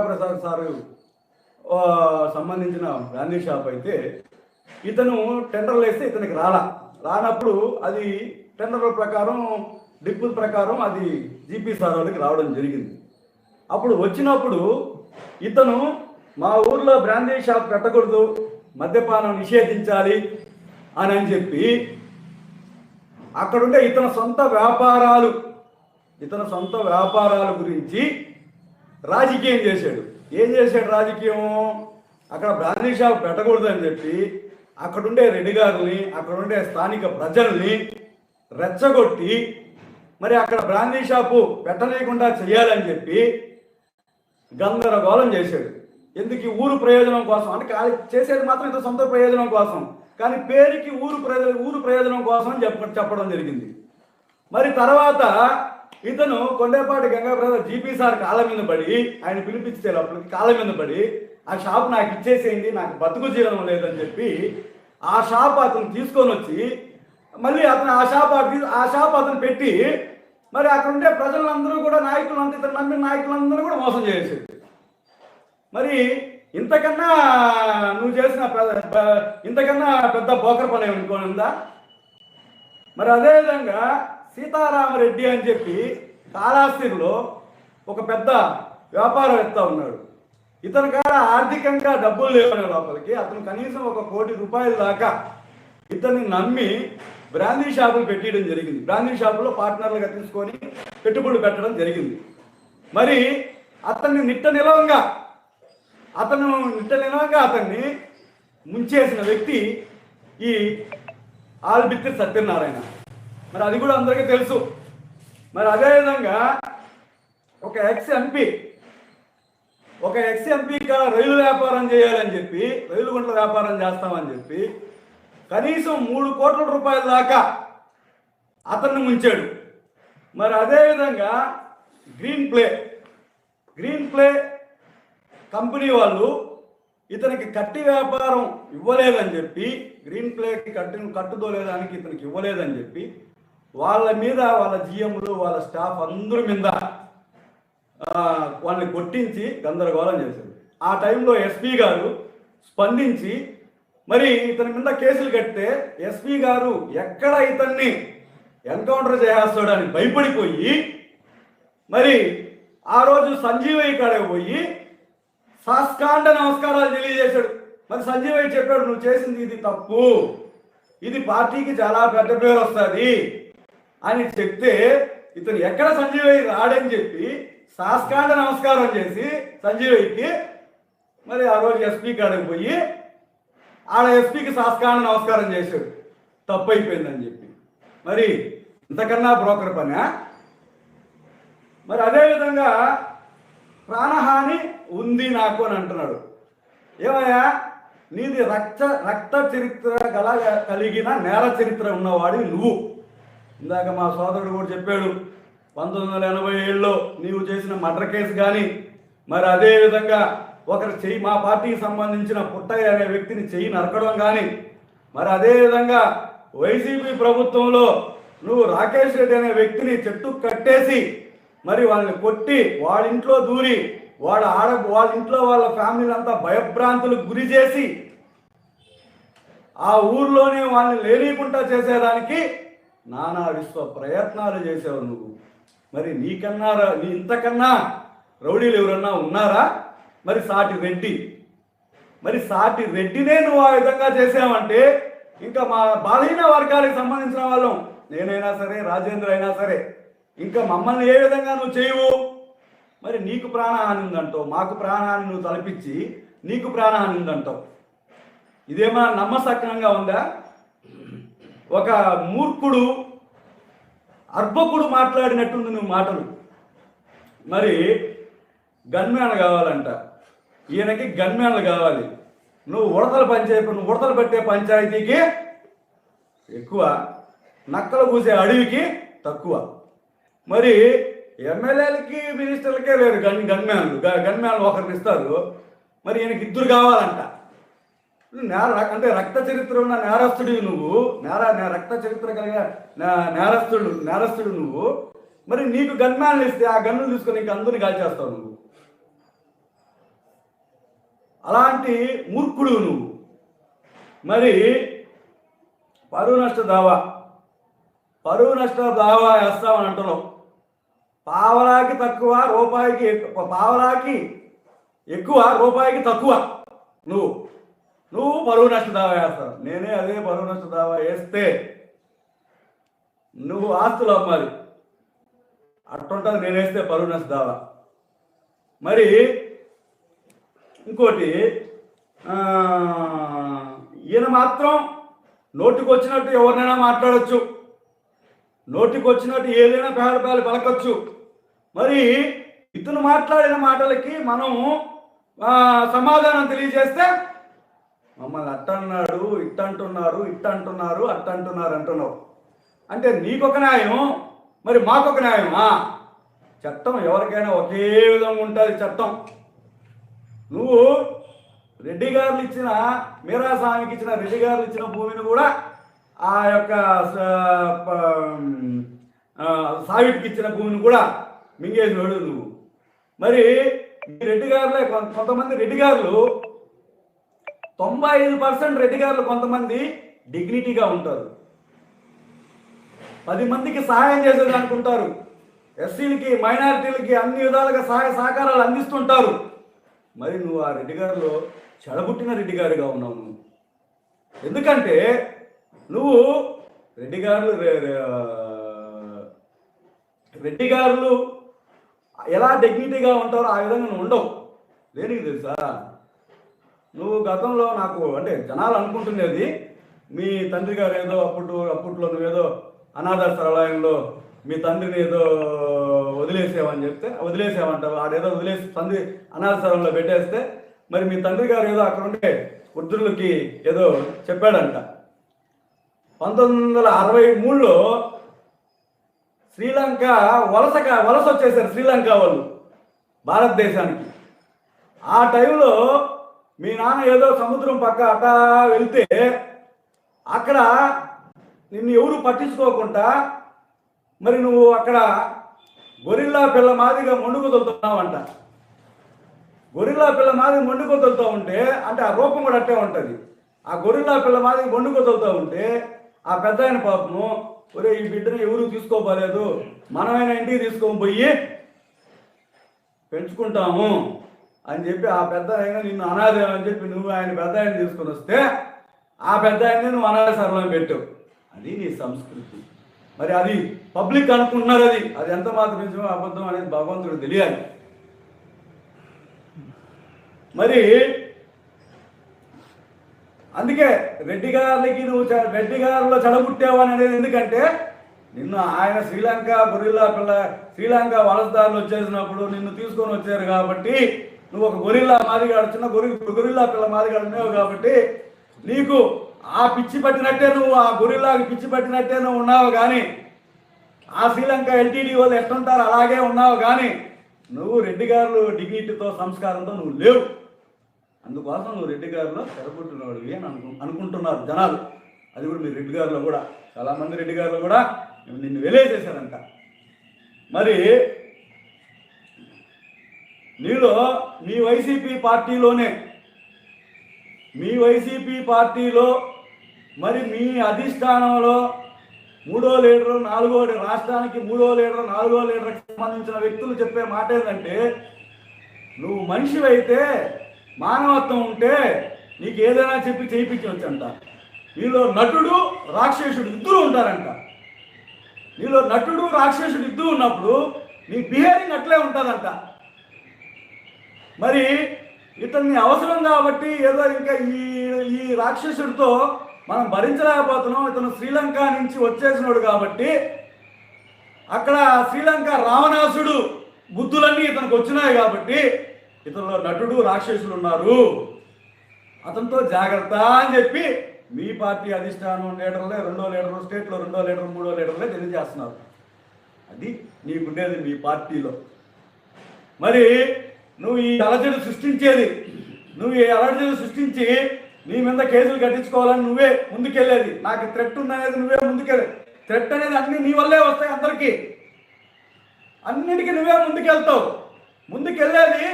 Prasad sir సంబంధించిన brandy shop అయితే ఇతను టెండర్లు వేస్తే ఇతనికి రాలా. రానప్పుడు అది టెండర్ల ప్రకారం డిప్పుల ప్రకారం అది జీపీ సార్ వాళ్ళకి రావడం జరిగింది. అప్పుడు వచ్చినప్పుడు ఇతను మా ఊర్లో బ్రాందీ షాప్ పెట్టకూడదు మద్యపానం నిషేధించాలి అని అని చెప్పి అక్కడుండే ఇతని సొంత వ్యాపారాలు ఇతని సొంత వ్యాపారాల గురించి రాజకీయం చేశాడు. ఏం చేశాడు రాజకీయం అక్కడ బ్రాందీ షాప్ పెట్టకూడదని చెప్పి అక్కడుండే రెడ్డి గారిని అక్కడుండే స్థానిక ప్రజల్ని రెచ్చగొట్టి మరి అక్కడ బ్రాందీ షాపు పెట్టలేకుండా చేయాలని చెప్పి గందరగోళం చేశాడు. ఎందుకు ఈ ఊరు ప్రయోజనం కోసం? అంటే చేసేది మాత్రం ఇంత సొంత ప్రయోజనం కోసం. కానీ పేరుకి ఊరు ప్రయోజనం ఊరు ప్రయోజనం కోసం చెప్ప చెప్పడం జరిగింది. మరి తర్వాత ఇతను Kondepati Ganga brother GP sir కాళ్ళ మీద పడి ఆయన పిలిపిస్తే అప్పటికి కాళ్ళ మీద పడి ఆ షాప్ నాకు ఇచ్చేసేయండి నాకు బతుకు జీవనం లేదని చెప్పి ఆ షాప్ అతను తీసుకొని వచ్చి మళ్ళీ అతను ఆ షాప్ అతను- ఆ షాప్ అతను పెట్టి మరి అక్కడ ఉండే ప్రజలందరూ కూడా నాయకులంతా ఇతను నమ్మిన నాయకులందరూ కూడా మోసం చేసేది. మరి ఇంతకన్నా నువ్వు చేసిన ఇంతకన్నా పెద్ద బోకర్ పని అనుకోని ఉందా మరి అదేవిధంగా సీతారామరెడ్డి అని చెప్పి కాళాస్తిలో ఒక పెద్ద వ్యాపారవేత్త ఉన్నాడు. ఇతని కాడ ఆర్థికంగా డబ్బులు లేవని లోపలికి అతను కనీసం ఒక కోటి రూపాయల దాకా ఇతన్ని నమ్మి బ్రాందీ షాపులు పెట్టడం జరిగింది. బ్రాందీ షాపులో పార్ట్నర్లుగా తీసుకొని పెట్టుబడులు పెట్టడం జరిగింది. మరి అతన్ని నిట్ట నిలవంగా అతను నిట్ట నిలవంగా అతన్ని ముంచేసిన వ్యక్తి ఈ ఆల్బిత్తి సత్యనారాయణ. మరి అది కూడా అందరికీ తెలుసు. మరి అదేవిధంగా ఒక ఎక్స్ ఎంపీ ఒక ఎక్స్ ఎంపీగా రైలు వ్యాపారం చేయాలని చెప్పి రైలు గుంట్ల వ్యాపారం చేస్తామని చెప్పి కనీసం మూడు కోట్ల రూపాయల దాకా అతన్ని ముంచాడు. మరి అదేవిధంగా green play green play company వాళ్ళు ఇతనికి కట్టి వ్యాపారం ఇవ్వలేదని చెప్పి గ్రీన్ ప్లేకి కట్టి కట్టుదోలేదానికి ఇతనికి ఇవ్వలేదని చెప్పి వాళ్ళ మీద వాళ్ళ జిఎంలు వాళ్ళ స్టాఫ్ అందరి మీద వాళ్ళని కొట్టించి గందరగోళం చేశారు ఆ టైంలో ఎస్పీ గారు స్పందించి మరి ఇతని మీద కేసులు కడితే ఎస్పీ గారు ఎక్కడ ఇతన్ని ఎన్కౌంటర్ చేసేస్తాడని భయపడిపోయి మరి ఆ రోజు సంజీవయ్య కాడకు పోయి సాస్కాండ నమస్కారాలు తెలియజేశాడు. మరి సంజీవయ్య చెప్పాడు నువ్వు చేసింది ఇది తప్పు. ఇది పార్టీకి చాలా పెద్ద పేరు వస్తుంది. అని చెప్తే ఇతను ఎక్కడ సంజీవయ్య రాడని చెప్పి సాస్కాండ నమస్కారం చేసి సంజీవయ్యకి మరి ఆ రోజు ఎస్పీ కాడికి పోయి ఆడ ఎస్పీకి సాస్కాండ నమస్కారం చేశాడు. తప్పు అయిపోయిందని చెప్పి. మరి ఇంతకన్నా బ్రోకర్ పనా? మరి అదేవిధంగా ప్రాణహాని ఉంది నాకు అని అంటున్నాడు. ఏమయ్యా? నీది రక్త రక్త చరిత్ర గల కలిగిన నేల చరిత్ర ఉన్నవాడివి నువ్వు. ఇందాక మా సోదరుడు కూడా చెప్పాడు పంతొమ్మిది వందల ఎనభై ఏడులో నీవు చేసిన మర్డర్ కేసు కానీ మరి అదే విధంగా ఒకరు చెయ్యి మా పార్టీకి సంబంధించిన పుట్టయ్య అనే వ్యక్తిని చెయ్యి నరకడం కానీ మరి అదే విధంగా వైసీపీ ప్రభుత్వంలో నువ్వు రాకేష్ రెడ్డి అనే వ్యక్తిని చెట్టు కట్టేసి మరి వాళ్ళని కొట్టి వాళ్ళ ఇంట్లో దూరి వాళ్ళ ఆడ వాళ్ళ ఇంట్లో వాళ్ళ ఫ్యామిలీని అంతా భయభ్రాంతులకు గురి చేసి ఆ ఊర్లోనే వాళ్ళని లేనీకుండా చేసేదానికి నానా విశ్వ ప్రయత్నాలు చేసావు నువ్వు. మరి నీకన్నా నీ ఇంతకన్నా రౌడీలు ఎవరన్నా ఉన్నారా? మరి సాటి రెడ్డి మరి సాటి రెడ్డినే నువ్వు ఆ విధంగా చేసావంటే ఇంకా మా బలహీన వర్గాలకు సంబంధించిన వాళ్ళం. నేనైనా సరే రాజేంద్ర అయినా సరే ఇంకా మమ్మల్ని ఏ విధంగా నువ్వు చేయవు? మరి నీకు ప్రాణహాని ఉందంటావు మాకు ప్రాణహాని నువ్వు తలపించి నీకు ప్రాణహాని ఉందంటావు. ఇదేమన్నా నమ్మసక్రంగా ఉందా? ఒక మూర్ఖుడు అర్భకుడు మాట్లాడినట్టుంది నువ్వు మాటలు. మరి గన్మ్యాన్ కావాలంట. ఈయనకి గన్మ్యాన్లు కావాలి. నువ్వు ఉడతలు పంచాయతీ నువ్వు ఉడతలు పెట్టే పంచాయతీకి ఎక్కువ నక్కలు కూసే అడవికి తక్కువ. మరి ఎమ్మెల్యేలకి మినిస్టర్లకే లేరు గన్ గన్మ్యాన్లు. గ- గన్మ్యాన్లు ఒకరిని ఇస్తారు. మరి ఈయనకి ఇద్దరు కావాలంట. నేర అంటే రక్త చరిత్ర ఉన్న నేరస్తుడివి నువ్వు. నేర నే- రక్త చరిత్ర కలిగిన నేరస్తుడు నేరస్తుడు నువ్వు. మరి నీకు గన్మ్యాన్లు ఇస్తే ఆ గన్ను తీసుకొని నీకు అందరిని కాల్చేస్తావు నువ్వు. అలాంటి మూర్ఖుడు నువ్వు. మరి పరువు నష్ట దావా. పరువు నష్ట దావా వేస్తామని అంటున్నావు. పావలాకి తక్కువ రూపాయికి ఎక్కువ పావలాకి ఎక్కువ రూపాయికి తక్కువ నువ్వు. నువ్వు పరువు నష్ట దావా వేస్తావు నేనే అదే పరువు నష్ట దావా వేస్తే నువ్వు ఆస్తులు అమ్మాలి. అట్టుంటుంది నేను వేస్తే పరువు నష్ట దావా మరి ఇంకోటి ఈయన మాత్రం నోటికి వచ్చినట్టు ఎవరినైనా మాట్లాడచ్చు. నోటికి వచ్చినట్టు ఏదైనా పేద పేద పలకొచ్చు. మరి ఇతను మాట్లాడిన మాటలకి మనం సమాధానం తెలియజేస్తే మమ్మల్ని అట్టన్నాడు ఇట్ట అంటున్నారు ఇట్ట అంటున్నారు అట్ట అంటున్నారు అంటున్నావు. అంటే నీకొక న్యాయం మరి మాకొక న్యాయమా? చట్టం ఎవరికైనా ఒకే విధంగా ఉంటుంది చట్టం. నువ్వు రెడ్డి గారులు ఇచ్చిన మీరా స్వామికి ఇచ్చిన రెడ్డి గారులు ఇచ్చిన భూమిని కూడా ఆ యొక్క స- ప- సావిటికి ఇచ్చిన భూమిని కూడా మింగేసినాడు నువ్వు. మరి రెడ్డి గారులే కొంతమంది రెడ్డి గారులు తొంభై ఐదు పర్సెంట్ రెడ్డి గారులు కొంతమంది డిగ్నిటీగా ఉంటారు. పది మందికి సహాయం చేసేది అనుకుంటారు. ఎస్సీలకి మైనారిటీలకి అన్ని విధాలుగా సహాయ సహకారాలు అందిస్తుంటారు. మరి నువ్వు ఆ రెడ్డి గారిలో చెడబుట్టిన రెడ్డి గారిగా ఉన్నావు నువ్వు. ఎందుకంటే నువ్వు రెడ్డి గారు రెడ్డి గారులు ఎలా డిగ్నిటీగా ఉంటారో ఆ విధంగా నువ్వు ఉండవు. దేనికి తెలుసా? నువ్వు గతంలో నాకు అంటే జనాలు అనుకుంటున్నది మీ తండ్రి గారు ఏదో అప్పుడు అప్పట్లో నువ్వేదో అనాథ సరళాయంలో మీ తండ్రిని ఏదో వదిలేసావని చెప్తే వదిలేసావంటావు ఆడేదో వదిలేసి తండ్రి అనాథ సరళంలో పెట్టేస్తే మరి మీ తండ్రి గారు ఏదో అక్కడ ఉండే వృద్ధులకి ఏదో చెప్పాడంట. పంతొమ్మిది వందల అరవై మూడులో శ్రీలంక వలసగా వలస వచ్చేసారు శ్రీలంక వాళ్ళు భారతదేశానికి. ఆ టైంలో మీ నాన్న ఏదో సముద్రం పక్క అటా వెళ్తే అక్కడ నిన్ను ఎవరు పట్టించుకోకుండా మరి నువ్వు అక్కడ గొరిల్లా పిల్ల మాదిరిగా మొండుకొదులుతున్నావంట గొరిల్లా పిల్ల మాదిరి మొండుకొదులుతూ ఉంటే అంటే ఆ రూపం కూడా అట్టే ఉంటుంది. ఆ గొరిల్లా పిల్ల మాదిరి మొండుకొదులుతూ ఉంటే ఆ పెద్ద ఆయన పాపము ఒరే ఈ బిడ్డను ఎవరు తీసుకోపోలేదు మనమైనా ఇంటికి తీసుకొని పోయి పెంచుకుంటాము. అని చెప్పి ఆ పెద్ద ఆయన నిన్ను అనాథ అని చెప్పి నువ్వు ఆయన పెద్ద ఆయన తీసుకొని వస్తే ఆ పెద్ద ఆయన్ని నువ్వు అనాథ సరళం పెట్టావు. అది నీ సంస్కృతి. మరి అది పబ్లిక్ అనుకుంటున్నారు అది. అది ఎంత మాత్రం నిజమో అబద్ధం అనేది భగవంతుడు తెలియాలి. మరి అందుకే రెడ్డి గారికి నువ్వు రెడ్డి గారిలో చెడబుట్టావు అని అనేది ఎందుకంటే నిన్ను ఆయన శ్రీలంక గొరిల్లా పిల్ల శ్రీలంక వలసదారులు వచ్చేసినప్పుడు నిన్ను తీసుకొని వచ్చారు కాబట్టి నువ్వు ఒక గొరిల్లా మాదిగాడు చిన్న గొరి గొరిల్లా పిల్ల మాదిగాడు ఉన్నావు కాబట్టి నీకు ఆ పిచ్చి పట్టినట్టే నువ్వు ఆ గొరిల్లాకి పిచ్చి పట్టినట్టే నువ్వు ఉన్నావు కానీ ఆ శ్రీలంక ఎల్టీడీ వాళ్ళు ఎట్టుంటారు అలాగే ఉన్నావు కానీ నువ్వు రెడ్డి గారు డిగ్నిటీతో సంస్కారంతో నువ్వు లేవు. అందుకోసం నువ్వు రెడ్డి గారిలో తెరపుట్టినవాడు అని అనుకు అనుకుంటున్నారు జనాలు. అది కూడా మీ రెడ్డి గారిలో కూడా. చాలామంది రెడ్డి గారిలో కూడా నిన్ను వెలేసేశారంట. మరి నీలో మీ వైసీపీ పార్టీలోనే మీ వైసీపీ పార్టీలో మరి మీ అధిష్టానంలో మూడో లీడరు నాలుగో రాష్ట్రానికి మూడో లీడరు నాలుగో లీడర్కి సంబంధించిన వ్యక్తులు చెప్పే మాట ఏంటంటే నువ్వు మనిషివైతే మానవత్వం ఉంటే నీకు ఏదైనా చెప్పి చేయించవచ్చంట. నీలో నటుడు రాక్షసుడు ఇద్దరు ఉంటారంట. నీలో నటుడు రాక్షసుడు ఇద్దరు ఉన్నప్పుడు నీ బిహేవింగ్ అట్లే ఉంటుందంట. మరి ఇతన్ని అవసరం కాబట్టి ఏదో ఇంకా ఈ ఈ రాక్షసుడితో మనం భరించలేకపోతున్నాం. ఇతను శ్రీలంక నుంచి వచ్చేసినాడు కాబట్టి అక్కడ శ్రీలంక రావణాసుడు బుద్ధులన్నీ ఇతనికి వచ్చినాయి కాబట్టి ఇతనిలో నటుడు రాక్షసులు ఉన్నారు. అతనితో జాగ్రత్త అని చెప్పి మీ పార్టీ అధిష్టానం లీడర్లే రెండో లీడర్ స్టేట్లో రెండో లీడర్ మూడో లీడర్లే తెలియజేస్తున్నారు. అది నీకుండేది మీ పార్టీలో. మరి నువ్వు ఈ అలజడి సృష్టించేది. నువ్వు ఈ అలజడి సృష్టించి నీ మీద కేసులు కట్టించుకోవాలని నువ్వే ముందుకెళ్ళేది. నాకు థ్రెట్ ఉందనేది నువ్వే ముందుకెళ్ళే థ్రెట్ అనేది అన్ని నీ వల్లే వస్తాయి అందరికీ. అన్నిటికీ నువ్వే ముందుకెళ్తావు. ముందుకెళ్ళేది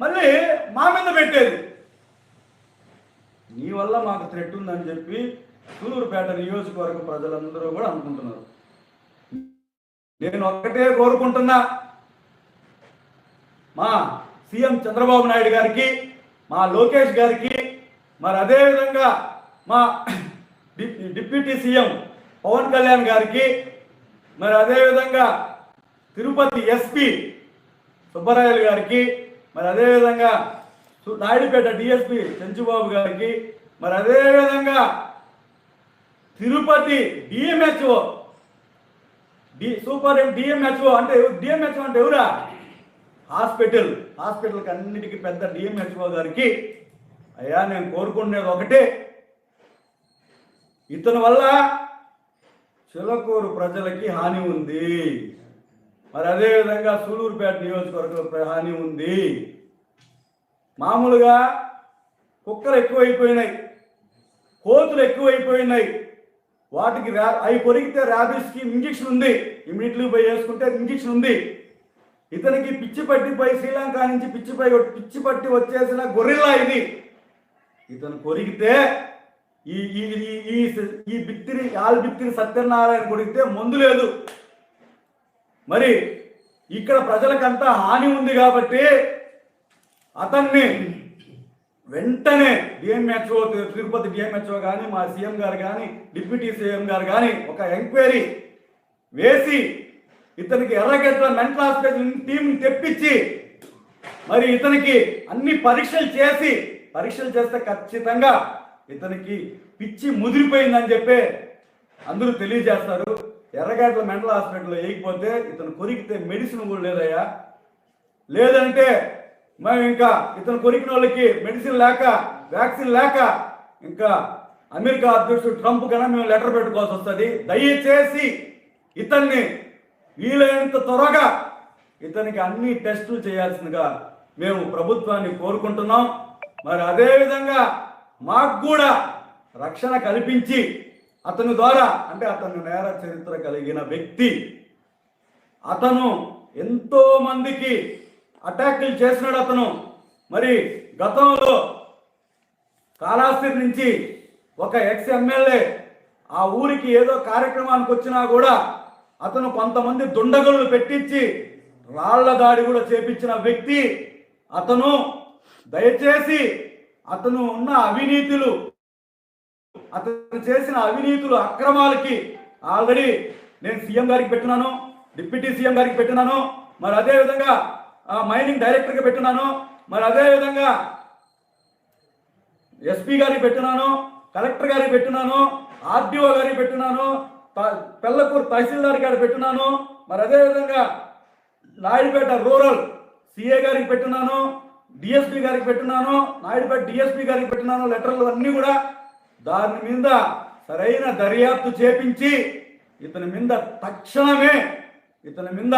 మళ్ళీ మా మీద పెట్టేది. నీ వల్ల మాకు థ్రెట్ ఉందని చెప్పి సూలూరుపేట నియోజకవర్గ ప్రజలందరూ కూడా అనుకుంటున్నారు. నేను ఒక్కటే కోరుకుంటున్నా. మా సీఎం చంద్రబాబు నాయుడు గారికి మా లోకేష్ గారికి మరి అదేవిధంగా మా డి- డిప్యూటీ సీఎం పవన్ కళ్యాణ్ గారికి మరి అదేవిధంగా తిరుపతి ఎస్పీ సుబ్బరాయలు గారికి మరి అదేవిధంగా నాయుడుపేట డిఎస్పి చంచుబాబు గారికి మరి అదేవిధంగా Tirupati DMHO D super DMHO అంటే డిఎంహెచ్ఓ అంటే ఎవరా? హాస్పిటల్. హాస్పిటల్కి అన్నిటికీ పెద్ద డిఎంహెచ్ఓ గారికి అయ్యా నేను కోరుకునేది ఒకటే. ఇతని వల్ల చిలకూరు ప్రజలకి హాని ఉంది. మరి అదేవిధంగా సూలూరుపేట నియోజకవర్గంలో హాని ఉంది. మామూలుగా కుక్కలు ఎక్కువైపోయినాయి. కోతులు ఎక్కువైపోయినాయి. వాటికి ర్యా అవి కొరికితే ర్యాబిస్కి ఇంజక్షన్ ఉంది. ఇమీడియట్లీ పోయి వేసుకుంటే ఇంజక్షన్ ఉంది. ఇతనికి పిచ్చి పట్టిపోయి శ్రీలంక నుంచి పిచ్చిపై పిచ్చి పట్టి వచ్చేసిన గొర్రెల్లా ఇది. ఇతను కొరికితే ఈ ఈ ఈ- ఈ ఈ బిత్తిరి ఆల్ బిత్తిరి సత్యనారాయణ కొరికితే మందు లేదు. మరి ఇక్కడ ప్రజలకంతా హాని ఉంది కాబట్టి అతన్ని వెంటనే డిఎంహెచ్ఓ తిరుపతి డిఎంహెచ్ఓ కానీ మా సీఎం గారు కానీ డిప్యూటీ సీఎం గారు కానీ ఒక ఎంక్వైరీ వేసి ఇతనికి ఎర్రగడ్డ మెంటల్ హాస్పిటల్ టీం తెప్పించి మరి ఇతనికి అన్ని పరీక్షలు చేసి పరీక్షలు చేస్తే ఖచ్చితంగా ఇతనికి పిచ్చి ముదిరిపోయిందని చెప్పి అందరూ తెలియజేస్తారు. ఎర్రగడ్డ మెంటల్ హాస్పిటల్లో వేయకపోతే ఇతను కొరికితే మెడిసిన్ కూడా లేదయ్యా. లేదంటే మేము ఇంకా ఇతను కొరికిన వాళ్ళకి మెడిసిన్ లేక వ్యాక్సిన్ లేక ఇంకా అమెరికా అధ్యక్షుడు ట్రంప్ కన్నా మేము లెటర్ పెట్టుకోవాల్సి వస్తుంది. దయచేసి ఇతన్ని వీలైనంత త్వరగా ఇతనికి అన్ని టెస్టులు చేయాల్సిందిగా మేము ప్రభుత్వాన్ని కోరుకుంటున్నాం. మరి అదేవిధంగా మాకు కూడా రక్షణ కల్పించి అతని ద్వారా అంటే అతను నేర చరిత్ర కలిగిన వ్యక్తి అతను ఎంతో మందికి అటాక్లు చేసినాడు అతను. మరి గతంలో కాళాస్తి నుంచి ఒక ఎక్స్ ఎమ్మెల్యే ఆ ఊరికి ఏదో కార్యక్రమానికి వచ్చినా కూడా అతను కొంతమంది దుండగులను పెట్టించి రాళ్ళ దాడి కూడా చేపించిన వ్యక్తి అతను. దయచేసి అతను ఉన్న అవినీతులు అతను చేసిన అవినీతులు అక్రమాలకి ఆల్రెడీ నేను సీఎం గారికి పెట్టినాను డిప్యూటీ సీఎం గారికి పెట్టినాను మరి అదే విధంగా ఆ, మైనింగ్ డైరెక్టర్కి పెట్టినాను మరి అదే విధంగా ఎస్పీ గారికి పెట్టినాను కలెక్టర్ గారికి పెట్టినాను ఆర్డీఓ గారికి పెట్టినాను పెళ్ళకూరు తహసీల్దార్ గారికి పెట్టినాను మరి అదే విధంగా నాయుడుపేట రూరల్ సిఏ గారికి పెట్టినాను డిఎస్పి గారికి పెట్టినాను నాయుడుపేట డిఎస్పి గారికి పెట్టినాను లెటర్లు అన్నీ కూడా దాని మీద సరైన దర్యాప్తు చేపించి ఇతని మీద తక్షణమే ఇతని మీద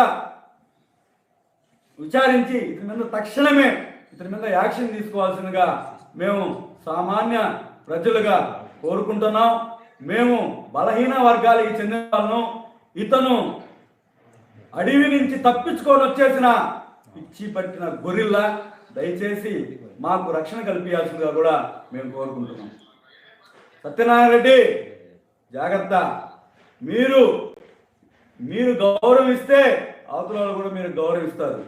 విచారించి ఇతని మీద తక్షణమే ఇతని మీద యాక్షన్ తీసుకోవాల్సిందిగా మేము సామాన్య ప్రజలుగా కోరుకుంటున్నాం. మేము బలహీన వర్గాలకి చెందిన వాళ్ళను ఇతను అడవి నుంచి తప్పించుకొని వచ్చేసిన పిచ్చి పట్టిన గొరిల్లా దయచేసి మాకు రక్షణ కల్పించాల్సిందిగా కూడా మేము కోరుకుంటున్నాం. సత్యనారాయణ రెడ్డి జాగ్రత్త. మీరు మీరు గౌరవిస్తే అవతల కూడా మీరు గౌరవిస్తారు.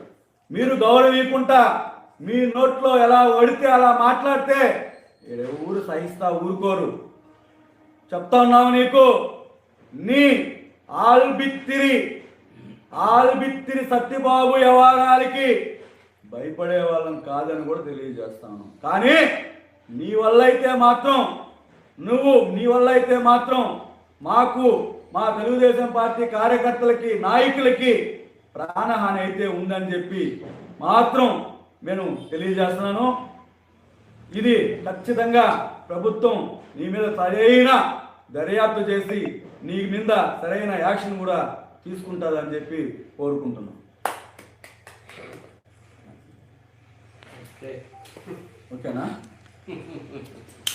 మీరు గౌరవించుకుంటా మీ నోట్లో ఎలా వడితే అలా మాట్లాడితే ఎవరు ఊరు సహిస్తా ఊరుకోరు. చెప్తా ఉన్నావు నీకు. నీ ఆల్బిత్తిరి ఆల్బిత్తిరి సత్యబాబు వ్యవహారాలకి భయపడే వాళ్ళం కాదని కూడా తెలియజేస్తాను. కానీ నీ వల్ల అయితే మాత్రం నువ్వు నీ వల్ల అయితే మాత్రం మాకు మా తెలుగుదేశం పార్టీ కార్యకర్తలకి నాయకులకి ప్రాణహాని అయితే ఉందని చెప్పి మాత్రం నేను తెలియజేస్తున్నాను. ఇది ఖచ్చితంగా ప్రభుత్వం నీ మీద సరైన దర్యాప్తు చేసి నీ మీద సరైన యాక్షన్ కూడా తీసుకుంటుందని చెప్పి కోరుకుంటున్నాను ఓకేనా?